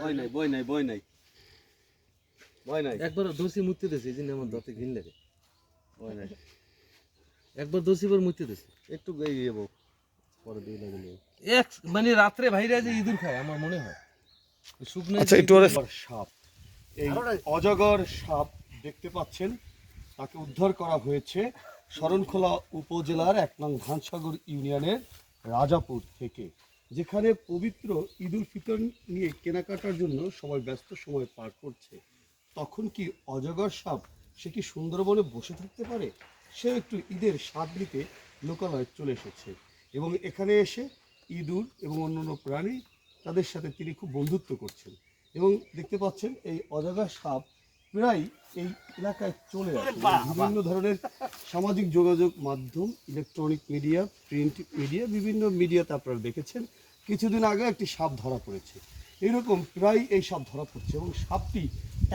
বই নাই বই নাই বই নাই। বই নাই। একবার দোষী মুতে দিয়েছে এই জন্য আমার দাঁতে ঘিন লাগে। বই নাই। একবার দোষীবার মুতে দিয়েছে। একটু গিয়ে যাব পরে দিয়ে লাগলে এক মানে রাত্রে ভাইরা যে ইঁদুর খায় আমার মনে হয়। শুকনো আচ্ছা একটু সাপ। এই অজগর সাপ দেখতে পাচ্ছেন তাকে উদ্ধার করা হয়েছে শরণখোলা উপজেলার এক নং ধানসাগর ইউনিয়নের রাজাপুর থেকে। যেখানে পবিত্র ঈদুল ফিতর নিয়ে কেনাকাটার জন্য সবাই ব্যস্ত সময় পার করছে তখন কি অজগর সাপ সে কি সুন্দরবনে বসে থাকতে পারে? সে একটু ঈদের স্বাদ নিতে লোকালয়ে চলে এসেছে এবং এখানে এসে ইঁদুর এবং অন্যান্য প্রাণী তাদের সাথে তিনি খুব বন্ধুত্ব করছেন এবং দেখতে পাচ্ছেন এই অজগর সাপ প্রায় এই এলাকায় চলে আসে। বিভিন্ন ধরনের সামাজিক যোগাযোগ মাধ্যম ইলেকট্রনিক মিডিয়া প্রিন্ট মিডিয়া বিভিন্ন মিডিয়াতে আপনারা দেখেছেন। কিছুদিন আগে একটি সাপ ধরা পড়েছে। এরকম প্রায় এই সাপ ধরা পড়ছে এবং সাপটি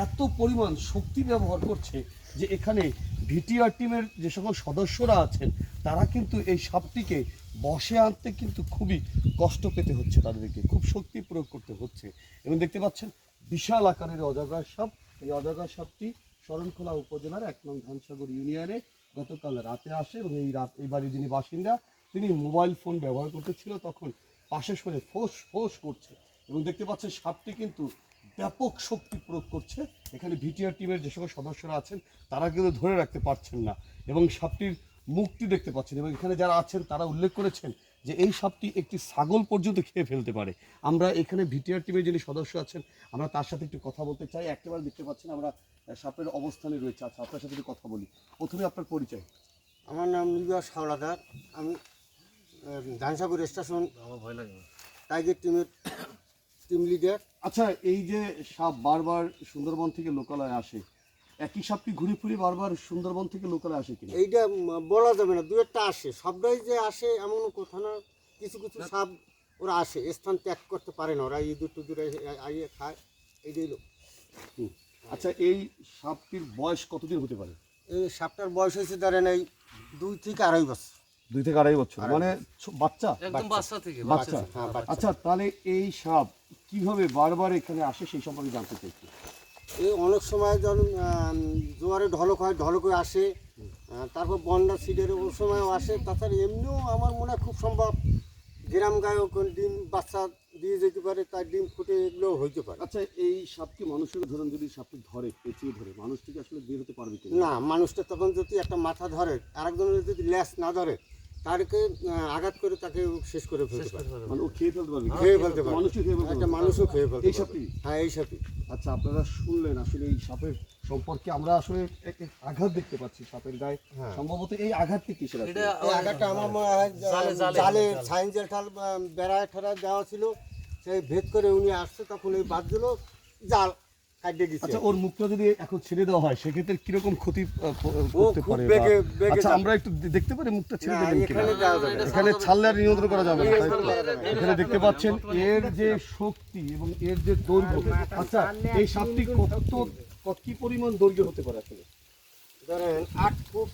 এত পরিমাণ শক্তি ব্যবহার করছে যে এখানে ভিটিআর টিমের যে সকল সদস্যরা আছেন, তারা কিন্তু এই সাপটিকে বসে আনতে কিন্তু খুবই কষ্ট পেতে হচ্ছে তাদেরকে, খুব শক্তি প্রয়োগ করতে হচ্ছে। এবং দেখতে পাচ্ছেন, বিশাল আকারের অজগর সাপ। এই অজগর সাপটি শরণখোলা উপজেলার এক নং ধানসাগর ইউনিয়নে গতকাল রাতে আসে এবং এই রাত, এই বাড়ির যিনি বাসিন্দা, তিনি মোবাইল ফোন ব্যবহার করতেছিল। তখন পাশে সরে ফোঁস ফোঁস করছে। এবং দেখতে পাচ্ছেন সাপটি কিন্তু ব্যাপক শক্তি প্রয়োগ করছে। এখানে ভিটিআর টিমের যে সকল সদস্যরা আছেন, তারা কিন্তু ধরে রাখতে পারছেন না। এবং সাপটির মুক্তি দেখতে পাচ্ছেন এবং এখানে যারা আছেন, তারা উল্লেখ করেছেন যে এই সাপটি একটি ছাগল পর্যন্ত খেয়ে ফেলতে পারে। আমরা এখানে ভিটিআর টিমের যিনি সদস্য আছেন, আমরা তার সাথে একটু কথা বলতে চাই। একেবারে দেখতে পাচ্ছেন আমরা সাপের অবস্থানে রয়েছে। আচ্ছা আপনার সাথে একটু কথা বলি। প্রথমে আপনার পরিচয়। আমার নাম নিবাস হাওলাদার আমি ধানসাগর স্টেশন ভয় লাগে টাইগার টিমের টিম লিডার। আচ্ছা এই যে সাপ বারবার সুন্দরবন থেকে লোকালয়ে আসে একই সাপটি ঘুরে ফিরে বারবার সুন্দরবন থেকে লোকালয়ে আসে কিনা? এইটা বলা যাবে না দু একটা আসে। সবটাই যে আসে এমন কথা না কিছু কিছু সাপ ওরা আসে স্থান ত্যাগ করতে পারে না ওরা ইঁদুর টুদুর আইয়ে খায় এইটাই লোক। আচ্ছা এই সাপটির বয়স কতদিন হতে পারে? এই সাপটার বয়স হয়েছে ধরেন এই দুই থেকে আড়াই বছর। দুই থেকে আড়াই বছর। মানে বাচ্চা? একদম বাচ্চা। থেকে বাচ্চা। হ্যাঁ আচ্ছা তাহলে এই সাপ কীভাবে বারবার এখানে আসে সেই সম্পর্কে জানতে চাইছি। এই অনেক সময় যখন জোয়ারে ঢলক হয় ঢলক হয়ে আসে তারপর বন্যা সিডের ওই সময়ও আসে। তাছাড়া এমনিও আমার মনে হয় খুব সম্ভব গ্রাম গায়েও কোন ডিম বাচ্চা দিয়ে যেতে পারে তার ডিম ফুটে এগুলো হইতে পারে। আচ্ছা এই সাপটি মানুষের ধরুন যদি সাপটি ধরে পেঁচিয়ে ধরে মানুষটিকে আসলে বের হতে পারবে না মানুষটা তখন যদি একটা মাথা ধরে আরেকজনের যদি ল্যাস না ধরে তারকে আঘাত করে তাকে শেষ করে ফেলতে পারে। মানে ও খেয়ে ফেলতে পারবে খেয়ে ফেলতে মানুষই খেয়ে ফেলতে একটা মানুষও খেয়ে ফেলতে এই। সাপটি হ্যাঁ এই সাপই। আচ্ছা আপনারা শুনলেন আসলে এই সাপের সম্পর্কে আমরা আসলে আঘাত দেখতে পাচ্ছি সাপের গায়ে। হ্যাঁ। সম্ভবত এই আঘাতটি কিসের আছে এটা আঘাতটা আমার জালে- সাইন্সের ঠাল বেড়ায় ঠেড়া দেওয়া ছিল। সেই ভেদ করে উনি আসছে তখন এই বাদ দিল। জাল আচ্ছা ওর মুখটা যদি এখন ছেড়ে দেওয়া হয় সেক্ষেত্রে কীরকম ক্ষতি করতে পারে আচ্ছা আমরা একটু দেখতে পারি মুখটা ছেড়ে দেবেন এখানে ছাড়লে আর নিয়ন্ত্রণ করা যাবে না। এখানে দেখতে পাচ্ছেন এর যে শক্তি এবং এর যে দৈর্ঘ্য আচ্ছা এই সাপটি কত কত কি পরিমাণ দৈর্ঘ্য হতে পারে আসলে? ধরেন আট ফুট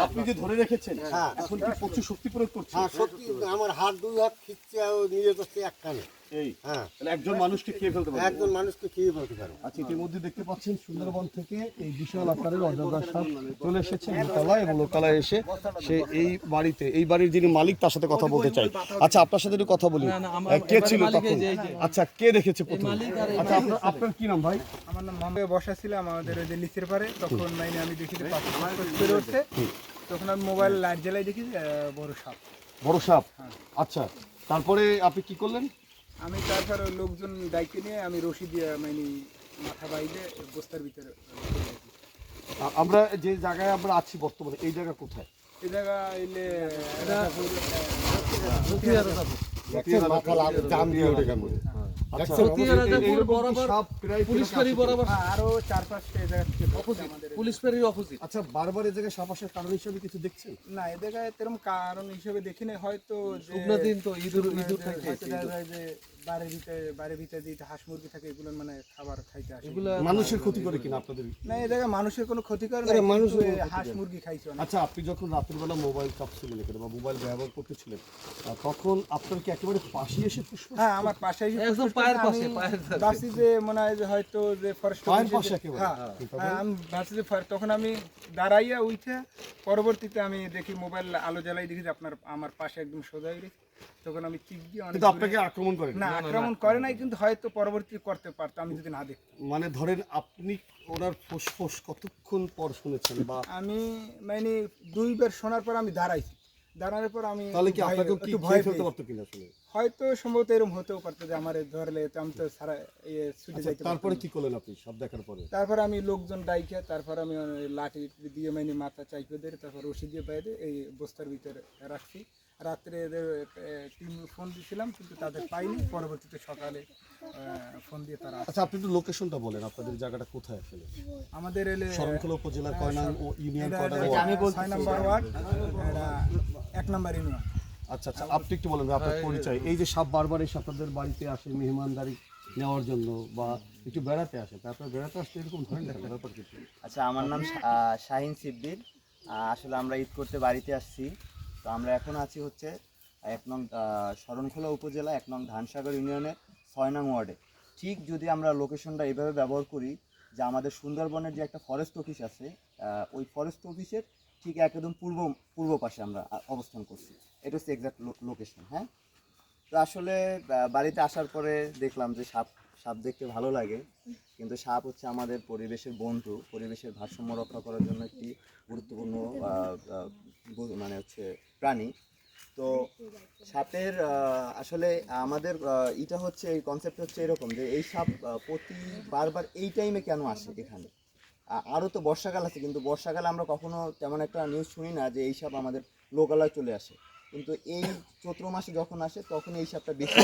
আপনি যে ধরে রেখেছেন হ্যাঁ। এখন কি প্রচুর শক্তি প্রয়োগ করছে হ্যাঁ আমার হাত দুই হাত খিচ্ছে নিজের কাছে যাচ্ছে এক কানে এই হ্যাঁ। একজন মানুষকে খেয়ে ফেলতে পারে একজন মানুষকে খেয়ে ফেলতে পারে আচ্ছা ইতিমধ্যে দেখতে পাচ্ছেন সুন্দরবন থেকে এই বিশাল আকারের অজগর সাপ চলে এসেছে লোকালয় এবং লোকালয় এসে সে এই বাড়িতে এই বাড়ির যিনি মালিক তার সাথে কথা বলতে চাই আচ্ছা আপনার সাথে একটু কথা বলি। কে ছিল তখন। আচ্ছা কে দেখেছে প্রথম? আচ্ছা আপনার আপনার কি নাম ভাই? আমার নাম বসা ছিলাম আমাদের ওই যে নিচের পারে। তখন মানে আমি দেখি যে পাথর হচ্ছে তখন আমি মোবাইল লাইট জ্বালাই দেখি বড় সাপ। বড় সাপ। আচ্ছা তারপরে আপনি কি করলেন? আমি তারপর লোকজন দায়িত্ব নিয়ে আমি রশি দিয়ে মানে মাথা বাইরে বস্তার ভিতরে আমরা যে জায়গায় আমরা আছি বর্তমানে এই জায়গা কোথায়? এই জায়গা এলে কেমন? আচ্ছা? বরাবর আরও চার পাঁচটা জায়গা এই- পুলিশ ফাঁড়ির অপোজিট আচ্ছা বারবার এই জায়গায় সাপ আসার কারণ হিসেবে কিছু দেখছেন? না এ জায়গায় তেরকম কারণ হিসেবে দেখিনি। হয়তো শুকনা দিন তো ইঁদুর ইঁদুর থাকে। বাড়ির ভিতরে বাড়ির ভিতরে যে হাঁস মুরগি থাকে এগুলো মানে খাবার খাইতে আসে। এগুলা মানুষের ক্ষতি করে কিনা আপনাদের? না এই জায়গায় মানুষের কোনো ক্ষতি করে না ক্ষতি হাঁস মুরগি খাইছে আচ্ছা আপনি যখন রাত্রিবেলা মোবাইল চাপছিলেন এখানে বা মোবাইল ব্যবহার করতেছিলেন তখন আপনার কি একেবারে পাশে এসে ফুসফুস হ্যাঁ আমার পাশে এসে একদম পায়ের পাশে, আমি পায়ের। ভাবছি যে মনে হয় যে হয়তো যে ফরেস্ট পায়ের পাশে একেবারে? হ্যাঁ হ্যাঁ, আমি ভাবছি যে তখন আমি দাঁড়াইয়া উঠে পরবর্তীতে আমি দেখি মোবাইল আলো জ্বালাই দেখি যে আপনার আমার পাশে একদম সোজা হয়ে গেছে। তখন আমি দিয়ে অনেক কিন্তু আপনাকে আক্রমণ করেন? না আক্রমণ করে নাই কিন্তু হয়তো পরবর্তী করতে পারতো আমি যদি না দেখি মানে ধরেন আপনি ওনার ফুসফুস কতক্ষণ পর শুনেছেন বা আমি মানে দুইবার শোনার পর আমি দাঁড়াইছি। দাঁড়ানোর পর আমি তাহলে কি আপনাকে কি ভয় ফেলতে পারতো কিনা শুনে? হয়তো সম্ভবত এরকম হতেও পারতো যে আমার ধরলে তো আমি তো সারা ইয়ে ছুটে আচ্ছা যাইতে তারপরে কি করলেন আপনি সব দেখার পরে? তারপর আমি লোকজন ডাইকে তারপর আমি লাঠি দিয়ে মানে মাথা চাইপে ধরে তারপর রশি দিয়ে বাইরে এই বস্তার ভিতরে রাখছি। রাত্রে এদের টিম ফোন দিয়েছিলাম কিন্তু তাদের পাইনি। পরবর্তীতে সকালে ফোন দিয়ে তারা আচ্ছা আপনি একটু লোকেশনটা বলেন আপনাদের জায়গাটা কোথায় আসলে? আমাদের এলে শরণখোলা উপজেলার কয়নাং ও ইউনিয়ন কয়নাং ওয়ার্ড? আমি বলছি ছয় নম্বর ওয়ার্ড। এক নম্বর ইউনিয়ন। আচ্ছা আচ্ছা আপনি একটু বলেন আপনার পরিচয়। এই যে সাপ বারবার এসে আপনাদের বাড়িতে আসে মেহমানদারি নেওয়ার জন্য বা একটু বেড়াতে আসে তা আপনার বেড়াতে আসতে এরকম ধরেন না ব্যাপার কিছু আচ্ছা আমার নাম আহ, শাহিন সিদ্দির আহ, আসলে আমরা ঈদ করতে বাড়িতে আসছি। তো আমরা এখন আছি হচ্ছে এক নং শরণখোলা উপজেলা, এক নং ধানসাগর ইউনিয়নের ছয় নং ওয়ার্ডে। ঠিক যদি আমরা লোকেশনটা এইভাবে ব্যবহার করি যে আমাদের সুন্দরবনের যে একটা ফরেস্ট অফিস আছে ওই ফরেস্ট অফিসের ঠিক একদম পূর্ব পূর্ব পাশে আমরা অবস্থান করছি। এটা হচ্ছে এক্সাক্ট লোকেশন হ্যাঁ? তো আসলে বাড়িতে আসার পরে দেখলাম যে সাপ সাপ দেখতে ভালো লাগে। কিন্তু সাপ হচ্ছে আমাদের পরিবেশের বন্ধু, পরিবেশের ভারসাম্য রক্ষা করার জন্য একটি গুরুত্বপূর্ণ মানে হচ্ছে প্রাণী। তো সাপের আসলে আমাদের এটা হচ্ছে, এই কনসেপ্ট হচ্ছে এরকম যে এই সাপ প্রতি বারবার এই টাইমে কেন আসে এখানে? আরও তো বর্ষাকাল আছে, কিন্তু বর্ষাকালে আমরা কখনো তেমন একটা নিউজ শুনি না যে এই সাপ আমাদের লোকালয় চলে আসে। কিন্তু এই চৈত্র মাসে যখন আসে, তখন এই সাপটা বেশি।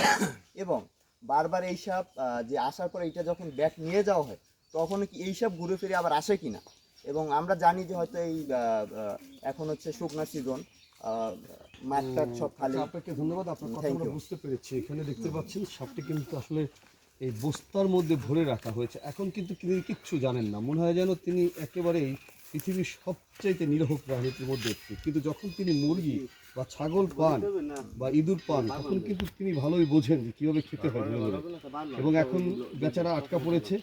এবং বারবার এই সাপ যে আসার পরে এইটা যখন ব্যাক নিয়ে যাওয়া হয়, তখন কি এই সাপ ঘুরে ফিরে আবার আসে কিনা? এবং আমরা জানি যে হয়তো এই এখন হচ্ছে শুকনা সিজন মাঠ টাট সব খালি। আপনাকে ধন্যবাদ আপনার কথা আমরা বুঝতে পেরেছি। এখানে দেখতে পাচ্ছেন সাপটি কিন্তু আসলে এই বস্তার মধ্যে ভরে রাখা হয়েছে। এখন কিন্তু তিনি কিচ্ছু জানেন না। মনে হয় যেন তিনি একেবারেই পৃথিবীর সবচাইতে নিরহ প্রাণীদের মধ্যে একটি। কিন্তু যখন তিনি মুরগি বা ছাগল পান বা ইঁদুর পান তখন কিন্তু তিনি ভালোই বোঝেন যে কীভাবে খেতে হয়। এবং এখন বেচারা আটকা পড়েছে।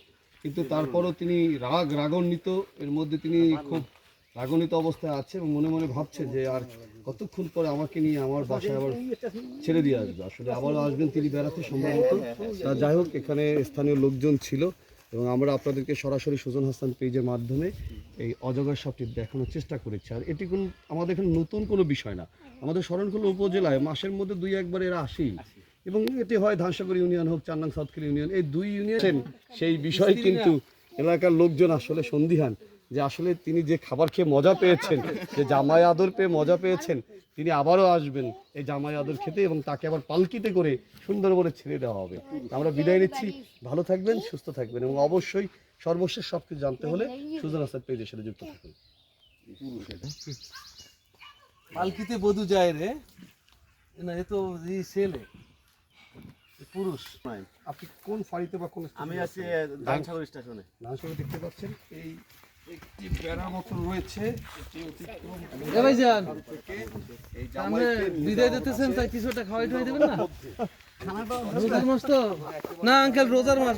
কিন্তু তারপরও তিনি রাগ রাগান্বিত, এর মধ্যে তিনি খুব রাগান্বিত অবস্থায় আছে এবং মনে মনে ভাবছে যে আর কতক্ষণ পরে আমাকে নিয়ে আমার বাসায় আবার ছেড়ে দিয়ে আসবে। আসলে আবারও আসবেন তিনি বেড়াতে সম্ভবত। তা যাই হোক, এখানে স্থানীয় লোকজন ছিল এবং আমরা আপনাদেরকে সরাসরি সুজন হাসান পেজের মাধ্যমে এই অজগর সাপটি দেখানোর চেষ্টা করেছি। আর এটি কোন আমাদের এখানে নতুন কোনো বিষয় না। আমাদের শরণখোলা উপজেলায় মাসের মধ্যে দুই একবার এরা আসেই। এবং এটি হয় ধানসাগর ইউনিয়ন হোক চান্নাং সাউথখিল ইউনিয়ন এই দুই ইউনিয়ন সেই বিষয় কিন্তু এলাকার লোকজন আসলে সন্দিহান যে আসলে তিনি যে খাবার খেয়ে মজা পেয়েছেন যে জামাই আদর পেয়ে মজা পেয়েছেন তিনি আবারও আসবেন এই জামাই আদর খেতে এবং তাকে আবার পালকিতে করে সুন্দরবনে ছেড়ে দেওয়া হবে। আমরা বিদায় নিচ্ছি। ভালো থাকবেন সুস্থ থাকবেন এবং অবশ্যই সর্বশেষ সব কিছু জানতে হলে সুজন হাসান পেজের সাথে যুক্ত থাকুন। পালকিতে বধু যায় রে। না এ তো ছেলে। এ পুরুষ। আপনি কোন ফাঁড়িতে বা কোন আমি আছি ধানসাগর স্টেশনে। ধানসাগর দেখতে পাচ্ছেন এই একটি বেড়া মতো রয়েছে এটি অতিক্রম ভাইজান এই আপনি বিদায় দিতেছেন তাই কিছুটা খাওয়াই টাওয়াই দেবেন না? রোজার মাস তো। না আঙ্কেল রোজার মাস